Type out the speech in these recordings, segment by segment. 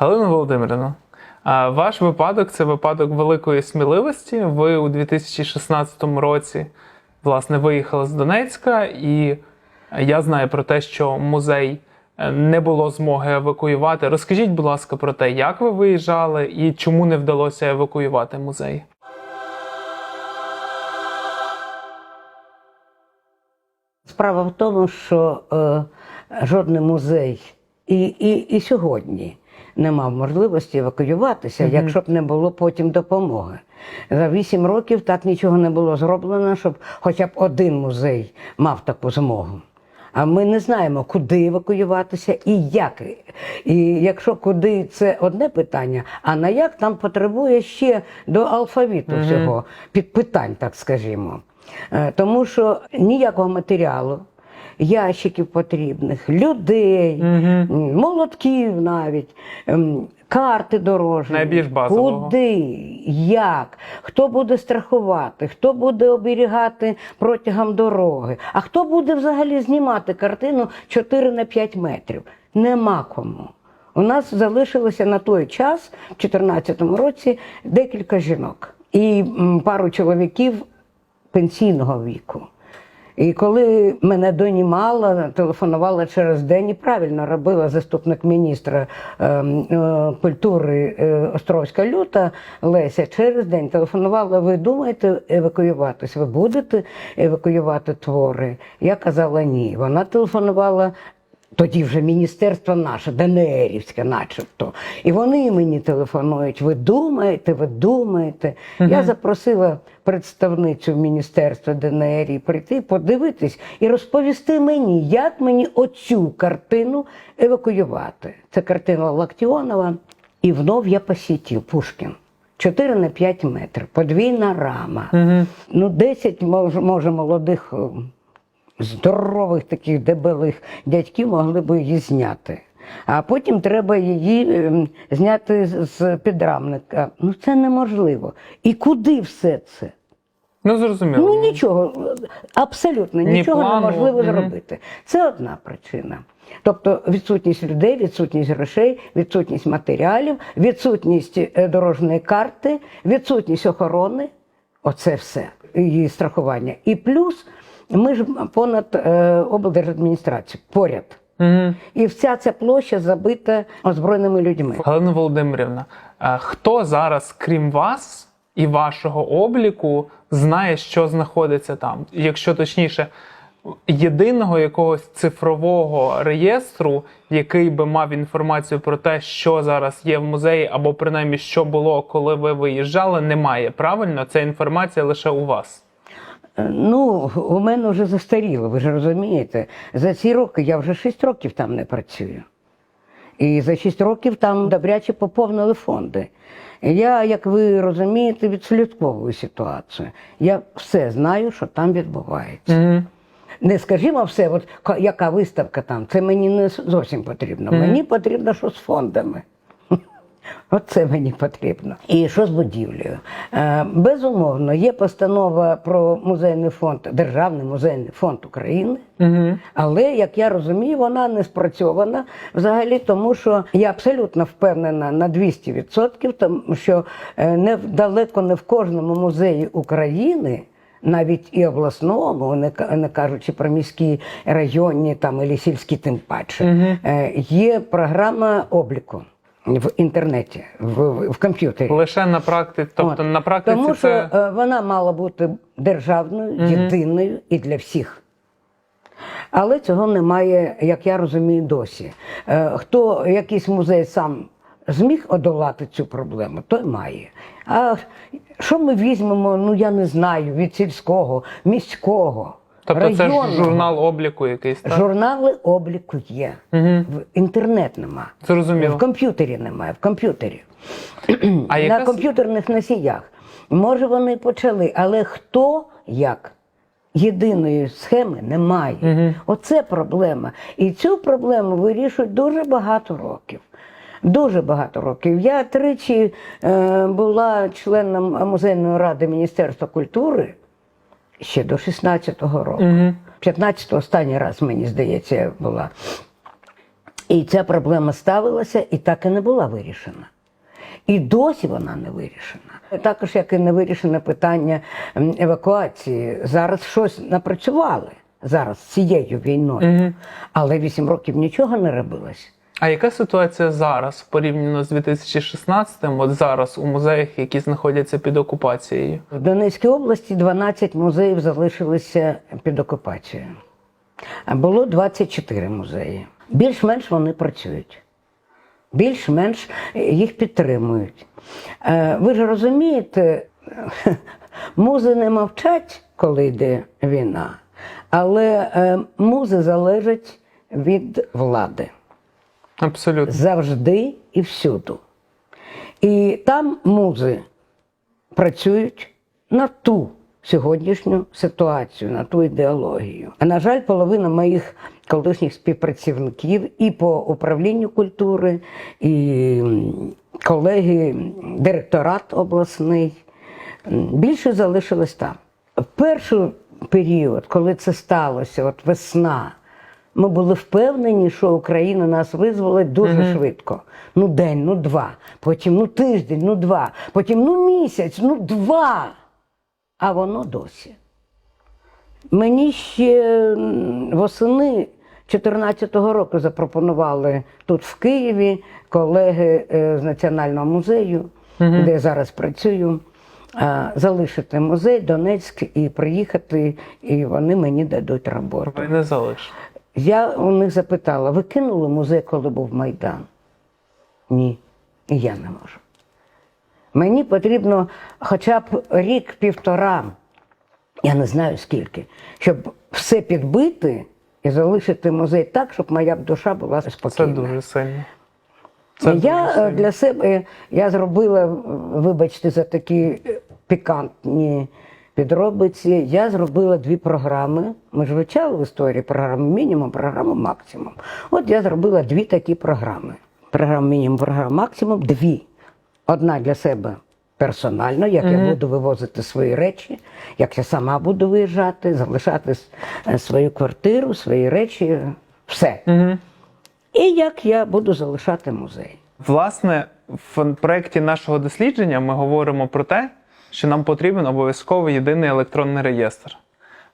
Галина Володимирівна, ваш випадок це випадок великої сміливості. Ви у 2016 році власне виїхали з Донецька, і я знаю про те, що музей е, не було змоги евакуювати. Розкажіть, будь ласка, про те, як ви виїжджали і чому не вдалося евакуювати музей. Справа в тому, що е, жодний музей і, і, і сьогодні не мав можливості евакуюватися, якщо б не було потім допомоги. За вісім років так нічого не було зроблено, щоб хоча б один музей мав таку змогу. А ми не знаємо, куди евакуюватися і як. І якщо куди це одне питання, а на як там потребує ще до алфавіту всього підпитань, так скажімо. Е, Тому що ніякого матеріалу, ящиків потрібних, людей, м, молотків навіть, ем, карти дорожні. Найбільш базового. Куди, як, хто буде страхувати, хто буде оберігати протягом дороги, а хто буде взагалі знімати картину 4 на 5 метрів? Нема кому. У нас залишилося на той час, в 2014 році, декілька жінок і пару чоловіків пенсійного віку. І коли мене донімала, телефонувала через день і правильно робила заступник міністра е, е, культури е, Островська Люта Леся, через день телефонувала, ви думаєте евакуюватись? Ви будете евакуювати твори? Я казала ні. Вона телефонувала. Тоді вже міністерство наше, ДНРівське, начебто. І вони мені телефонують. Ви думаєте, ви думаєте. Я запросила представницю міністерства ДНР прийти, подивитись і розповісти мені, як мені оцю картину евакуювати. Це картина Лактіонова. І внов я посітів Пушкін. 4 на 5 метрів, подвійна рама. Ну, 10, може, може молодих здорових таких дебелих дядьків могли б її зняти. А потім треба її ем, зняти з- підрамника. Ну це неможливо. І куди все це? Ну зрозуміло. Ну нічого, абсолютно нічого плану, неможливо зробити. Це одна причина. Тобто відсутність людей, відсутність грошей, відсутність матеріалів, відсутність е, дорожньої карти, відсутність охорони оце все, її страхування. І плюс ми ж понад е, облдержадміністрацією, поряд. Угу. І вся ця площа забита озброєними людьми. Галина Володимирівна, е, хто зараз, крім вас і вашого обліку, знає, що знаходиться там? Якщо точніше, єдиного якогось цифрового реєстру, який би мав інформацію про те, що зараз є в музеї, або принаймні що було, коли ви виїжджали, немає. Правильно, ця інформація лише у вас. Е, Ну, у мене вже застаріло, ви ж розумієте. За ці роки я вже 6 років там не працюю. І за 6 років там добряче поповнили фонди. Я, як ви розумієте, відслідковую ситуацію. Я все знаю, що там відбувається. Угу. Не скажімо все, от яка виставка там, це мені не зовсім потрібно. Мені потрібно що з фондами. Оце мені потрібно. І що з будівлею? Е, безумовно, є постанова про музейний фонд, Державний музейний фонд України. Угу. Але, як я розумію, вона не спрацьована взагалі, тому що я абсолютно впевнена на 200%, тому що е, не далеко не в кожному музеї України. Навіть і обласному, не, не кажучи про міські районні там і сільські, тим паче, е, є програма обліку в інтернеті, в, в, в комп'ютері. Лише на практиці, тобто От. на практиці Тому що це. е, вона мала бути державною, єдиною і для всіх. Але цього немає, як я розумію, досі. Е, Хто якийсь музей сам зміг одолати цю проблему, той має. А що ми візьмемо, ну я не знаю, від сільського, міського. Тобто це ж журнал обліку якийсь, так? Журнали обліку є. Угу. В інтернет нема. Зрозуміло. В комп'ютері немає, в комп'ютері. А на яка с- комп'ютерних носіях. Може, вони почали, але хто як? Єдиної схеми немає. Оце проблема. І цю проблему вирішують дуже багато років. Дуже багато років. Я тричі е, була членом музейної ради Міністерства культури ще до 16-го року. 15-го останній раз, мені здається, я була. І ця проблема ставилася і так і не була вирішена. І досі вона не вирішена. Також як і не вирішене питання евакуації. Зараз щось напрацювали зараз цією війною, але вісім років нічого не робилось. А яка ситуація зараз порівняно з 2016-м, от зараз у музеях, які знаходяться під окупацією? В Донецькій області 12 музеїв залишилися під окупацією. А було 24 музеї. Більш-менш вони працюють. Більш-менш їх підтримують. Е, Ви ж розумієте, музи не мовчать, коли йде війна, але е, музи залежать від влади Абсолютно. завжди і всюду. І там музи працюють на ту сьогоднішню ситуацію, на ту ідеологію. А на жаль, половина моїх колишніх співпрацівників і по управлінню культури, і колеги, директорат обласний більше залишилось там. В перший період, коли це сталося, от весна, ми були впевнені, що Україна нас визволить дуже швидко. Ну, день, ну два, потім ну тиждень, ну два, потім ну місяць, ну два. А воно досі. Мені ще восени 2014 року запропонували тут в Києві колеги е, з Національного музею, де я зараз працюю, залишити музей Донецьк і приїхати, і вони мені дадуть роботу. Ви не залишите. Я у них запитала: ви кинули музей, коли був Майдан? Ні, і я не можу. Мені потрібно хоча б рік-півтора, я не знаю скільки, щоб все підбити і залишити музей так, щоб моя душа була Це дуже сильно. Це я дуже е, сильно. для себе я зробила, вибачте, за такі пікантні підробиці. Я зробила дві програми. Ми ж вивчали в історії програму мінімум, програму максимум. От я зробила дві такі програми. Програма мінімум, програма максимум, дві. Одна для себе персонально, як я буду вивозити свої речі, як я сама буду виїжджати, залишати е, свою квартиру, свої речі, все. Мгм. І як я буду залишати музей. Власне, в проєкті нашого дослідження ми говоримо про те, що нам потрібен обов'язково єдиний електронний реєстр.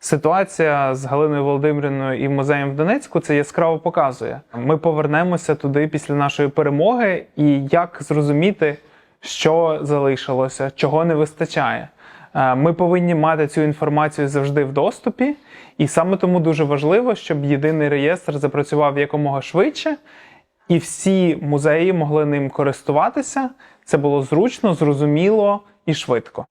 Ситуація з Галиною Володимирівною і музеєм в Донецьку це яскраво показує. Ми повернемося туди після нашої перемоги, і як зрозуміти, що залишилося, чого не вистачає. Е, Ми повинні мати цю інформацію завжди в доступі, і саме тому дуже важливо, щоб єдиний реєстр запрацював якомога швидше, і всі музеї могли ним користуватися. Це було зручно, зрозуміло і швидко.